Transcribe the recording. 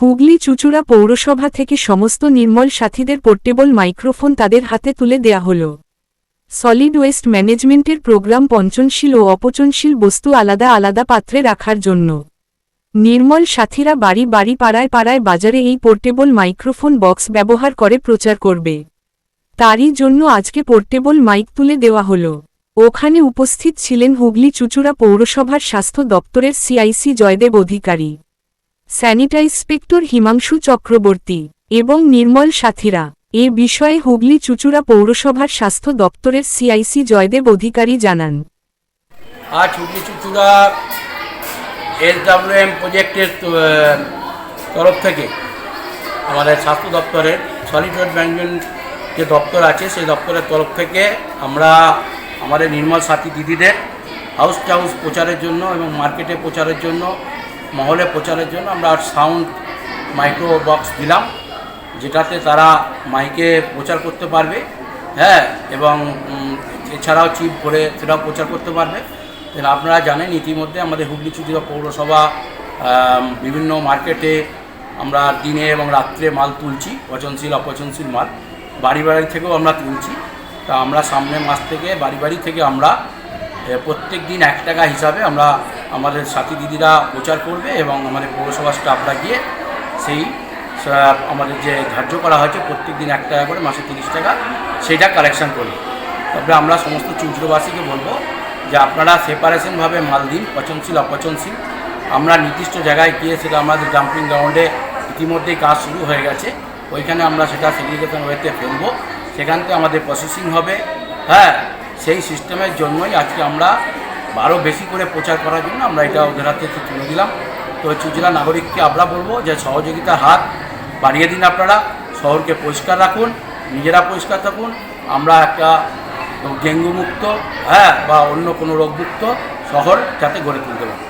হুগলি চুচুড়া পৌরসভা থেকে সমস্ত নির্মল সাথীদের পোর্টেবল মাইক্রোফোন তাদের হাতে তুলে দেয়া হল। সলিড ওয়েস্ট ম্যানেজমেন্টের প্রোগ্রাম পঞ্চনশীল ও অপচনশীল বস্তু আলাদা আলাদা পাত্রে রাখার জন্য। নির্মল সাথীরা বাড়ি বাড়ি পাড়ায় পাড়ায় বাজারে এই পোর্টেবল মাইক্রোফোন বক্স ব্যবহার করে প্রচার করবে। তারই জন্য আজকে পোর্টেবল মাইক তুলে দেওয়া হল। ওখানে উপস্থিত ছিলেন হুগলি চুচুড়া পৌরসভার স্বাস্থ্য দপ্তরের CIC Joydeb Adhikari. Sanitary inspector Himanshu Chakraborty এবং নির্মল সাথীরা। এ বিষয়ে হুগলি চুচুড়া পৌরসভার স্বাস্থ্য দপ্তরের সিআইসি জয়দেব অধিকারী জানান। আজ হুগলি চুচুড়া এসডাব্লিউএম প্রজেক্টের তরফ থেকে আমাদের স্বাস্থ্য দপ্তরের সলিড ম্যানেজমেন্ট যে দপ্তর আছে, সেই দপ্তরের তরফ থেকে আমরা আমাদের নির্মল সাথী দিদিদের হাউস টু হাউস প্রচারের জন্য এবং মার্কেটে প্রচারের জন্য মহলে প্রচারের জন্য আমরা সাউন্ড মাইক্রো বক্স দিলাম, যেটাতে তারা মাইকে প্রচার করতে পারবে হ্যাঁ এবং এছাড়াও চিপ করে সেটাও প্রচার করতে পারবে। আপনারা জানেন, ইতিমধ্যে আমাদের হুগলি চুচিরা পৌরসভা বিভিন্ন মার্কেটে আমরা দিনে এবং রাত্রে মাল তুলছি পচনশীল অপচনশীল মাল। বাড়ি বাড়ি থেকেও আমরা তুলছি। তা আমরা সামনের মাস থেকে, বাড়ি বাড়ি থেকে আমরা প্রত্যেক দিন এক টাকা হিসাবে আমরা আমাদের সাথী দিদিরা প্রচার করবে এবং আমাদের পৌরসভা স্টাফরা গিয়ে সেই আমাদের যে ধার্য করা হয়েছে প্রত্যেক দিন এক টাকা করে, মাসে তিরিশ টাকা সেইটা কালেকশন করবে। তবে আমরা সমস্ত চুচড়োবাসীকে বলব যে আপনারা সেপারেশনভাবে মাল দিন, পচনশীল, অপচনশীল। আমরা নির্দিষ্ট জায়গায় গিয়ে সেটা আমাদের জাম্পিং গ্রাউন্ডে ইতিমধ্যেই কাজ শুরু হয়ে গেছে। ওইখানে আমরা সেটা সেগ্রিগেশন ওয়েতে ফেলব। সেখান থেকে আমাদের প্রসেসিং হবে। হ্যাঁ সেই সিস্টেমের জন্যই আজকে আমরা আরও বেশি করে প্রচার করার জন্য আমরা এটা ওদের হাতে তুলে দিলাম। তো জেলা নাগরিককে আমরা বলব যে সহযোগিতার হাত বাড়িয়ে দিন আপনারা, শহরকে পরিষ্কার রাখুন, নিজেরা পরিষ্কার থাকুন, আমরা একটা ডেঙ্গু মুক্ত হ্যাঁ বা অন্য কোনো রোগমুক্ত শহর যাতে গড়ে তুলতে পারি।